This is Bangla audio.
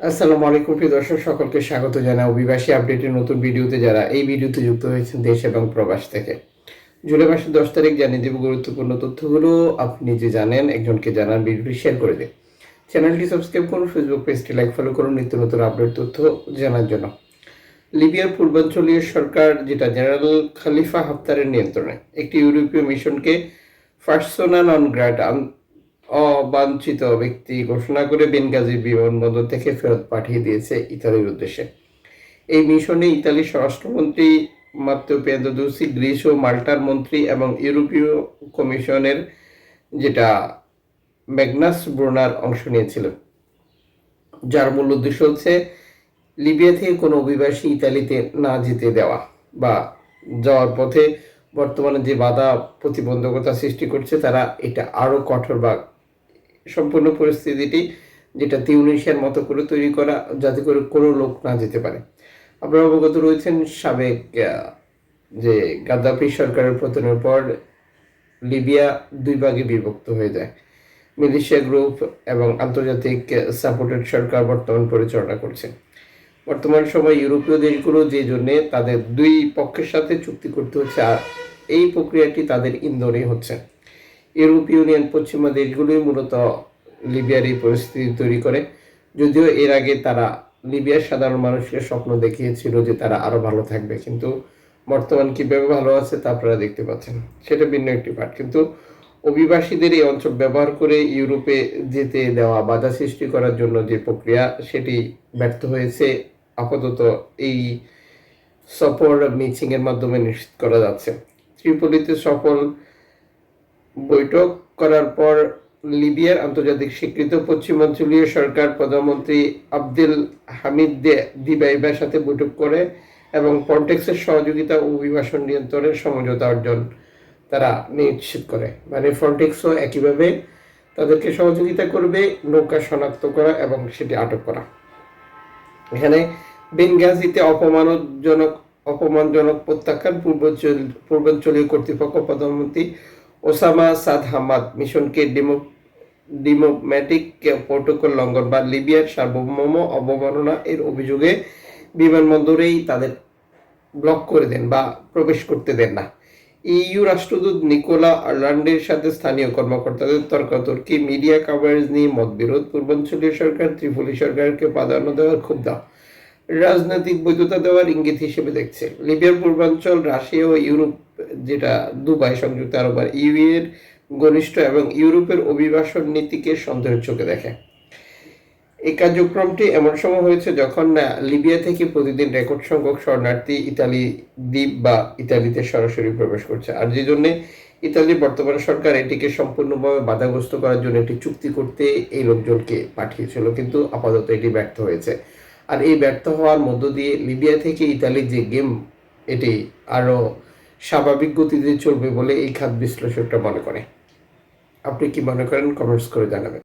আসসালামু আলাইকুম, প্রিয় দর্শক, সকলকে স্বাগত জানাই অভিবাসী আপডেটের নতুন ভিডিওতে যারা এই ভিডিওতে যুক্ত হয়েছেন দেশ এবং প্রবাস থেকে। জুলাই মাসের দশ তারিখ জানিয়ে দেব গুরুত্বপূর্ণ তথ্যগুলো। আপনি যে জানেন, একজনকে জানান ভিডিওটি শেয়ার করে দিন। চ্যানেলটি সাবস্ক্রাইব করুন ফেসবুক পেজটি লাইক ফলো করুন, নিত্য নতুন আপডেট তথ্য জানার জন্য। লিবিয়ার পূর্বাঞ্চলীয় সরকার, যেটা জেনারেল খালিফা হাফতারের নিয়ন্ত্রণে, একটি ইউরোপীয় মিশনকে ফার্সোনা নন গ্রাট অবাঞ্ছিত ব্যক্তি ঘোষণা করে বেনগাজি বিমানবন্দর থেকে ফেরত পাঠিয়ে দিয়েছে ইতালির উদ্দেশ্যে। এই মিশনে ইতালির স্বরাষ্ট্রমন্ত্রী মাত্তেও পেন্দোদুসি গ্রিস ও মাল্টার মন্ত্রী এবং ইউরোপীয় কমিশনের যেটা ম্যাগনাস ব্রোনার অংশ নিয়েছিলেন। যার মূল উদ্দেশ্য হচ্ছে লিবিয়া থেকে কোনো অভিবাসী ইতালিতে না যেতে দেওয়া বা যাওয়ার পথে বর্তমানে যে বাধা প্রতিবন্ধকতা সৃষ্টি করছে, তারা এটা আরও কঠোর বা সম্পূর্ণ পরিস্থিতিটি, যেটা তিউনিশিয়ার মতো করে তৈরি করা যাতে করে কোনো লোক না যেতে পারে। আপনারা অবগত রয়েছেন সাবেক যে গাদ্দাফি সরকারের পতনের পর লিবিয়া দুই ভাগে বিভক্ত হয়ে যায়। মিলিশিয়া গ্রুপ এবং আন্তর্জাতিক সাপোর্টেড সরকার বর্তমান পরিচালনা করছে। বর্তমান সময় ইউরোপীয় দেশগুলো যে জন্য তাদের দুই পক্ষের সাথে চুক্তি করতে হচ্ছে, আর এই প্রক্রিয়াটি তাদের ইন্ধনে হচ্ছে। ইউরোপীয় ইউনিয়ন পশ্চিমা দেশগুলোই মূলত লিবিয়ার এই পরিস্থিতি তৈরি করে। যদিও এর আগে তারা লিবিয়ার সাধারণ মানুষকে স্বপ্ন দেখিয়েছিল যে তারা আরও ভালো থাকবে, কিন্তু বর্তমান কীভাবে ভালো আছে তা আপনারা দেখতে পাচ্ছেন। সেটা ভিন্ন একটি পাঠ। কিন্তু অভিবাসীদের এই অঞ্চল ব্যবহার করে ইউরোপে যেতে দেওয়া, বাধা সৃষ্টি করার জন্য যে প্রক্রিয়া, সেটি ব্যর্থ হয়েছে। আপাতত এই সফর মিটিং এর মাধ্যমে নিশ্চিত করা যাচ্ছে। ত্রিপলিতে সফল বৈঠক করার পর লিবিয়ার আন্তর্জাতিক স্বীকৃত পশ্চিমাঞ্চলীয় সরকার প্রধানমন্ত্রী আব্দুল হামিদ দিবাইবার সাথে বৈঠক করে এবং পন্টেক্সের সহযোগিতা ও অভিবাসন নিয়ন্ত্রণের সমঝোতা অর্জন তারা নিশ্চিত করে। মানে ফন্টেক্সও একইভাবে তাদেরকে সহযোগিতা করবে, নৌকা শনাক্ত করা এবং সেটি আটক করা। এখানে বেনগাজিতে অপমানজনক অপমানজনক প্রত্যাখ্যান পূর্বাঞ্চল, পূর্বাঞ্চলীয় কর্তৃপক্ষ প্রধানমন্ত্রী ওসামা সাদ হামাদ মিশনকে ডেমো ডিমোম্যাটিক প্রোটোকল লঙ্ঘন বা লিবিয়ার সার্বভৌম অবমাননা এর অভিযোগে বিমানবন্দরেই তাদের ব্লক করে দেন বা প্রবেশ করতে দেন না। ইইউ রাষ্ট্রদূত নিকোলা আর্লান্ডের সাথে স্থানীয় কর্মকর্তাদের তর্কাতর্কি, মিডিয়া কাভারেজ নিয়ে মতবিরোধ, পূর্বাঞ্চলীয় সরকার, ত্রিপুলি সরকারকে প্রাধান্য দেওয়ার ক্ষুব্ধ। রাজনৈতিক বৈধতা দেওয়ার ইঙ্গিত হিসেবে দেখছে। লিবিয়ার পূর্বাঞ্চল, রাশিয়া ও ইউরোপ যেটা দুবাই সংযুক্ত আরব আর ইউ এর ঘনিষ্ঠ এবং ইউরোপের অভিবাসন নীতিকে সন্দেহের চোখে দেখে। এই কার্যক্রমটি এমন সময় হয়েছে যখন লিবিয়া থেকে প্রতিদিন রেকর্ড সংখ্যক শরণার্থী ইতালি দ্বীপ বা ইতালিতে সরাসরি প্রবেশ করছে। আর যে জন্য ইতালির বর্তমান সরকার এটিকে সম্পূর্ণভাবে বাধাগ্রস্ত করার জন্য একটি চুক্তি করতে এই লোকজনকে পাঠিয়েছিল, কিন্তু আপাতত এটি ব্যর্থ হয়েছে। আর এই ব্যর্থ হওয়ার মধ্য দিয়ে লিবিয়া থেকে ইতালির যে গেম, এটি আরও স্বাভাবিক গতিতে চলবে বলে এই খাত বিশ্লেষকরা মনে করে। আপনি কি মনে করেন? কমেন্টস করে জানাবেন।